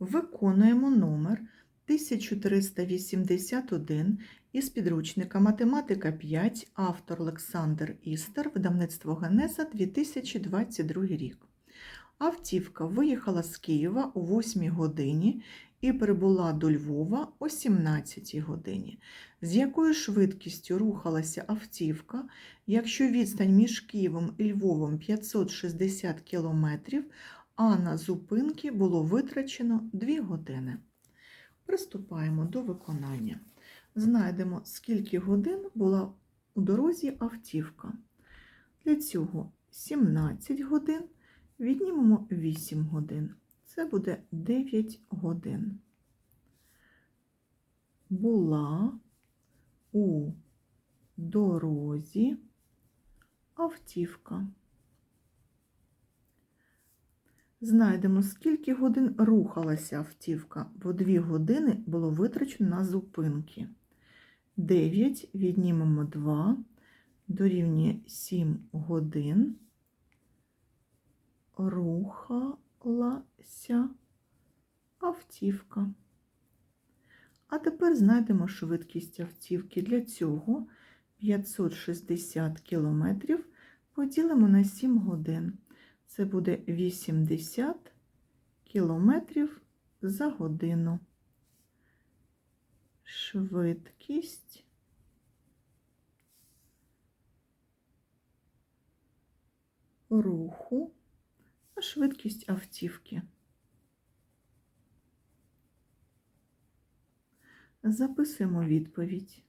Виконуємо номер 1381 із підручника Математика 5, автор Олександр Істер, видавництво Генеза 2022 рік. Автівка виїхала з Києва о 8 годині і прибула до Львова о 17 годині. З якою швидкістю рухалася автівка, якщо відстань між Києвом і Львовом 560 км, а на зупинки було витрачено 2 години. Приступаємо до виконання. Знайдемо, скільки годин була у дорозі автівка. Для цього 17 годин віднімемо 8 годин. Це буде 9 годин. Була у дорозі автівка. Знайдемо, скільки годин рухалася автівка, бо 2 години було витрачено на зупинки. 9 віднімемо 2, дорівнює 7 годин. Рухалася автівка. А тепер знайдемо швидкість автівки. Для цього 560 км поділимо на 7 годин. Це буде 80 км за годину. Швидкість руху, а швидкість автівки. Записуємо відповідь.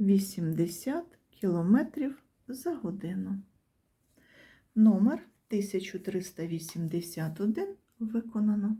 80 кілометрів за годину. Номер 1381 виконано.